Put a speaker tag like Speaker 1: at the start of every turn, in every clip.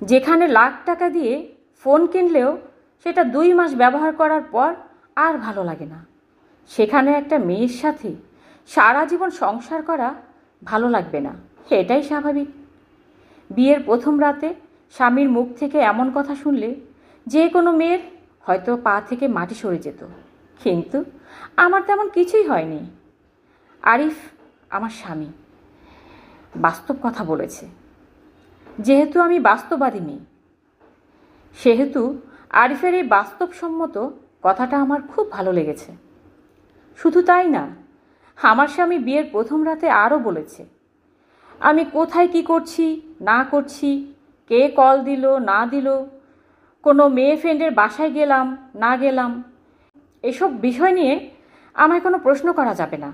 Speaker 1: যেখানে লাখ টাকা দিয়ে ফোন কিনলেও সেটা দুই মাস ব্যবহার করার পর আর ভালো লাগে না। সেখানে একটা মেয়ের সাথে সারা জীবন সংসার করা ভালো লাগবে না। এটাই স্বাভাবিক। বিয়ের প্রথম রাতে স্বামীর মুখ থেকে এমন কথা শুনলে যে কোনো মেয়ের হয়তো পা থেকে মাটি সরে যেত। কিন্তু আমার তেমন কিছুই হয়নি। আরিফ আমার স্বামী। বাস্তব কথা বলেছে। যেহেতু আমি বাস্তববাদী মেয়ে। সেহেতু আরিফের এই বাস্তবসম্মত কথাটা আমার খুব ভালো লেগেছে। শুধু তাই না, আমার স্বামী বিয়ের প্রথম রাতে আরও বলেছে, আমি কোথায় কি করছি, না করছি, কে কল দিল, না দিল, কোনো মেয়ে ফ্রেন্ডের বাসায় গেলাম, না গেলাম, এসব বিষয় নিয়ে আমায় কোনো প্রশ্ন করা যাবে না।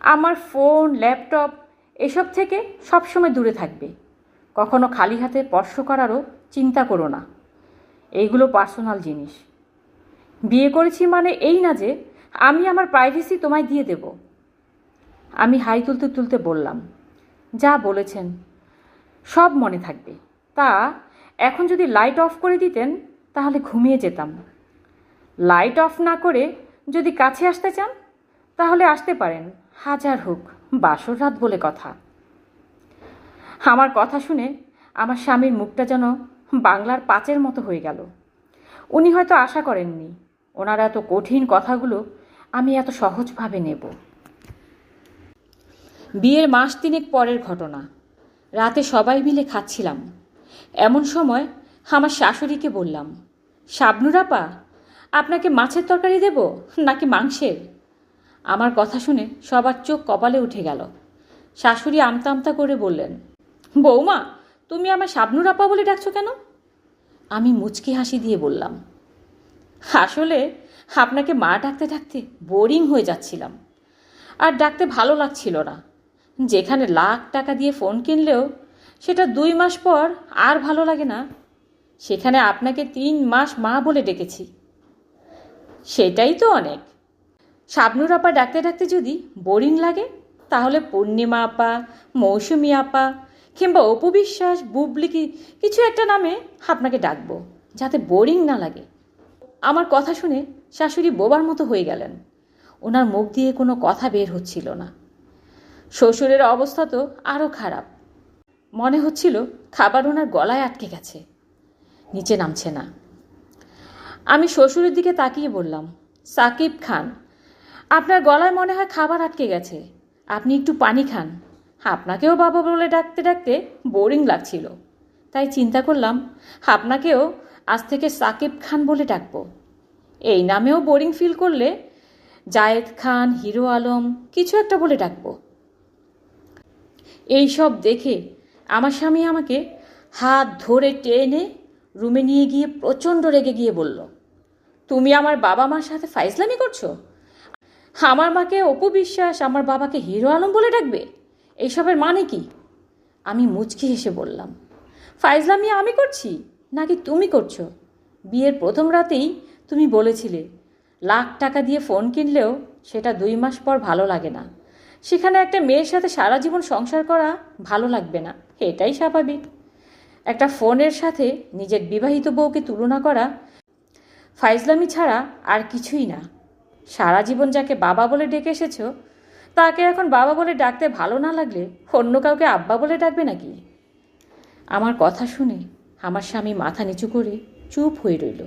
Speaker 1: আমার ফোন, ল্যাপটপ, এসব থেকে সবসময় দূরে থাকবে। কখনো খালি হাতে স্পর্শ করারও চিন্তা করো না। এইগুলো পার্সোনাল জিনিস। বিয়ে করেছি মানে এই না যে আমি আমার প্রাইভেসি তোমায় দিয়ে দেব। আমি হাই তুলতে তুলতে বললাম, যা বলেছেন, সব মনে থাকবে। তা এখন যদি লাইট অফ করে দিতেন, তাহলে ঘুমিয়ে যেতাম। লাইট অফ না করে যদি কাছে আসতে চান, তাহলে আসতে পারেন। হাজার হোক, বাসর রাত বলে কথা। আমার কথা শুনে আমার স্বামীর মুখটা যেন বাংলার পাঁচের মতো হয়ে গেল। উনি হয়তো আশা করেননি, ওনার এত কঠিন কথাগুলো আমি এত সহজভাবে নেব। বিয়ের মাস তিনেক পরের ঘটনা। রাতে সবাই মিলে খাচ্ছিলাম। এমন সময় আমার শাশুড়িকে বললাম শাবনুরাপা আপনাকে মাছের তরকারি দেব নাকি মাংসের? আমার কথা শুনে সবার চোখ কপালে উঠে গেল। শাশুড়ি আমতা আমতা করে বললেন বৌমা, তুমি আমার শাবনুর আপা বলে ডাকছো কেন? আমি মুচকি হাসি দিয়ে বললাম, আসলে আপনাকে মা ডাকতে ডাকতে বোরিং হয়ে যাচ্ছিলাম। আর ডাকতে ভালো লাগছিল না। যেখানে লাখ টাকা দিয়ে ফোন কিনলেও সেটা দুই মাস পর আর ভালো লাগে না। সেখানে আপনাকে তিন মাস মা বলে ডেকেছি। সেটাই তো অনেক। শাবনুর আপা ডাকতে ডাকতে যদি বোরিং লাগে, তাহলে পূর্ণিমা আপা, মৌসুমি আপা কিংবা অপু বিশ্বাস বুবলি কি কিছু একটা নামে আপনাকে ডাকবো, যাতে বোরিং না লাগে। আমার কথা শুনে শাশুড়ি বোবার মতো হয়ে গেলেন। ওনার মুখ দিয়ে কোনো কথা বের হচ্ছিল না। শ্বশুরের অবস্থা তো আরও খারাপ। মনে হচ্ছিল খাবার ওনার গলায় আটকে গেছে। নিচে নামছে না। আমি শ্বশুরের দিকে তাকিয়ে বললাম, সাকিব খান, আপনার গলায় মনে হয় খাবার আটকে গেছে। আপনি একটু পানি খান। আপনাকেও বাবা বলে ডাকতে ডাকতে বোরিং লাগছিল। তাই চিন্তা করলাম, আপনাকেও আজ থেকে সাকিব খান বলে ডাকবো। এই নামেও বোরিং ফিল করলে জায়েদ খান, হিরো আলম কিছু একটা বলে ডাকবো। এই সব দেখে আমার স্বামী আমাকে হাত ধরে টেনে রুমে নিয়ে গিয়ে প্রচণ্ড রেগে গিয়ে বলল, তুমি আমার বাবা মার সাথে ফাইজলামি করছ? আমার মাকে অপু বিশ্বাস, আমার বাবাকে হিরো আলম বলে ডাকবে? এইসবের মানে কি? আমি মুচকি হেসে বললাম, ফাইজলামি আমি করছি? নাকি তুমি করছ? বিয়ের প্রথম রাতেই তুমি বলেছিলে, লাখ টাকা দিয়ে ফোন কিনলেও সেটা দুই মাস পর ভালো লাগে না। সেখানে একটা মেয়ের সাথে সারা জীবন সংসার করা ভালো লাগবে না। এটাই স্বাভাবিক। একটা ফোনের সাথে নিজের বিবাহিত বউকে তুলনা করা ফাইজলামি ছাড়া আর কিছুই না। সারা জীবন যাকে বাবা বলে ডেকে এসেছ তাকে এখন বাবা বলে ডাকতে ভালো না লাগলে অন্য কাউকে আব্বা বলে ডাকবে নাকি? আমার কথা শুনে আমার স্বামী মাথা নিচু করে চুপ হয়ে রইল।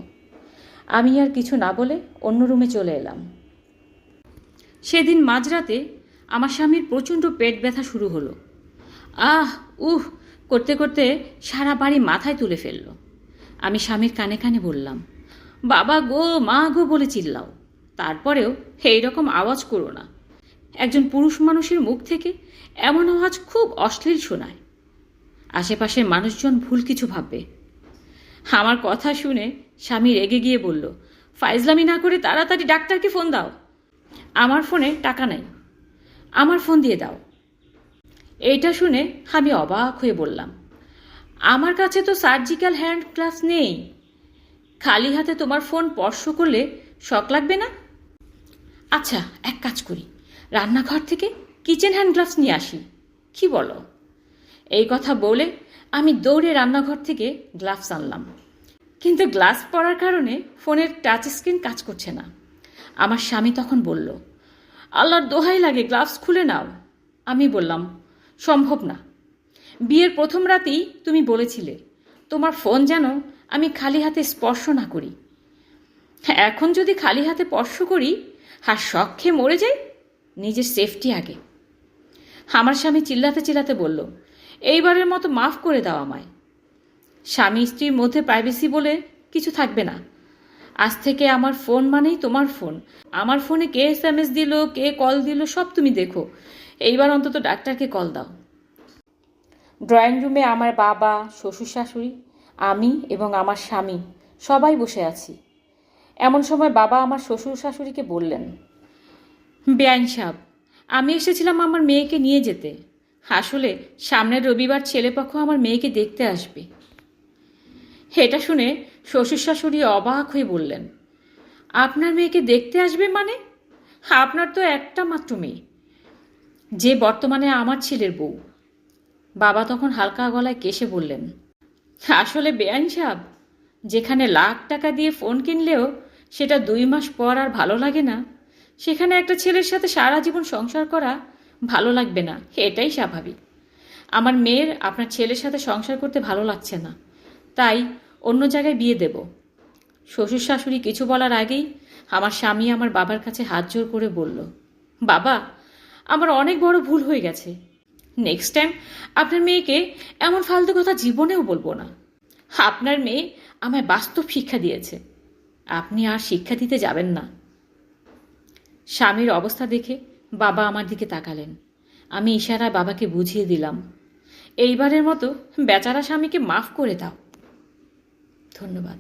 Speaker 1: আমি আর কিছু না বলে অন্য রুমে চলে এলাম। সেদিন মাঝরাতে আমার স্বামীর প্রচণ্ড পেট ব্যথা শুরু হলো। আহ, উহ, করতে করতে সারা বাড়ি মাথায় তুলে ফেলল। আমি স্বামীর কানে কানে বললাম, বাবা গো, মা গো, বলে চিল্লাও। তারপরেও এই রকম আওয়াজ করো না। একজন পুরুষ মানুষের মুখ থেকে এমন আওয়াজ খুব অশ্লীল শোনায়। আশেপাশের মানুষজন ভুল কিছু ভাববে। আমার কথা শুনে স্বামী রেগে গিয়ে বলল, ফাইজলামি না করে তাড়াতাড়ি ডাক্তারকে ফোন দাও। আমার ফোনে টাকা নাই। আমার ফোন দিয়ে দাও। এইটা শুনে আমি অবাক হয়ে বললাম, আমার কাছে তো সার্জিক্যাল হ্যান্ড গ্লাভস নেই। খালি হাতে তোমার ফোন স্পর্শ করলে শখ লাগবে না? আচ্ছা এক কাজ করি। রান্নাঘর থেকে কিচেন হ্যান্ড গ্লাভস নিয়ে আসি। কি বলো? এই কথা বলে আমি দৌড়ে রান্নাঘর থেকে গ্লাভস আনলাম। কিন্তু গ্লাভস পরার কারণে ফোনের টাচ স্ক্রিন কাজ করছে না। আমার স্বামী তখন বলল, আল্লাহর দোহাই লাগে গ্লাভস খুলে নাও। আমি বললাম, সম্ভব না। বিয়ের প্রথম রাতেই তুমি বলেছিলে, তোমার ফোন যেন আমি খালি হাতে স্পর্শ না করি। এখন যদি খালি হাতে স্পর্শ করি হার শখ খেয়ে মরে যাই নিজের সেফটি আগে। আমার স্বামী চিল্লাতে চিল্লাতে বলল, এইবারের মতো মাফ করে দাও আমায়। স্বামী স্ত্রীর মধ্যে প্রাইভেসি বলে কিছু থাকবে না। আজ থেকে আমার ফোন মানেই তোমার ফোন আমার ফোনে কে এস এম এস দিল, কে কল দিল, সব তুমি দেখো। এইবার অন্তত ডাক্তারকে কল দাও। ড্রয়িং রুমে আমার বাবা, শ্বশুর শাশুড়ি, আমি এবং আমার স্বামী সবাই বসে আছি। এমন সময় বাবা আমার শ্বশুর শাশুড়িকে বললেন বেআইন সাহেব আমি এসেছিলাম আমার মেয়েকে নিয়ে যেতে। আসলে সামনের রবিবার ছেলেপক্ষ আমার মেয়েকে দেখতে আসবে। এটা শুনে শ্বশুর শাশুড়ি অবাক হয়ে বললেন, আপনার মেয়েকে দেখতে আসবে মানে? আপনার তো একটা মাত্র মেয়ে। যে বর্তমানে আমার ছেলের বউ। বাবা তখন হালকা গলায় কেসে বললেন, আসলে বেআইন সাহেব যেখানে লাখ টাকা দিয়ে ফোন কিনলেও সেটা দুই মাস পর আর ভালো লাগে না। সেখানে একটা ছেলের সাথে সারা জীবন সংসার করা ভালো লাগবে না, এটাই স্বাভাবিক। আমার মেয়ের, আপনার ছেলের সাথে সংসার করতে ভালো লাগছে না, তাই অন্য জায়গায় বিয়ে দেব। শ্বশুর শাশুড়ি কিছু বলার আগেই আমার স্বামী আমার বাবার কাছে হাত জোর করে বলল, বাবা, আমার অনেক বড় ভুল হয়ে গেছে। নেক্সট টাইম আপনার মেয়েকে এমন ফালতু কথা জীবনেও বলব না। আপনার মেয়ে আমায় বাস্তব শিক্ষা দিয়েছে। আপনি আর শিক্ষা দিতে যাবেন না। স্বামীর অবস্থা দেখে বাবা আমার দিকে তাকালেন। আমি ইশারায় বাবাকে বুঝিয়ে দিলাম, এইবারের মতো বেচারা স্বামীকে মাফ করে দাও। ধন্যবাদ।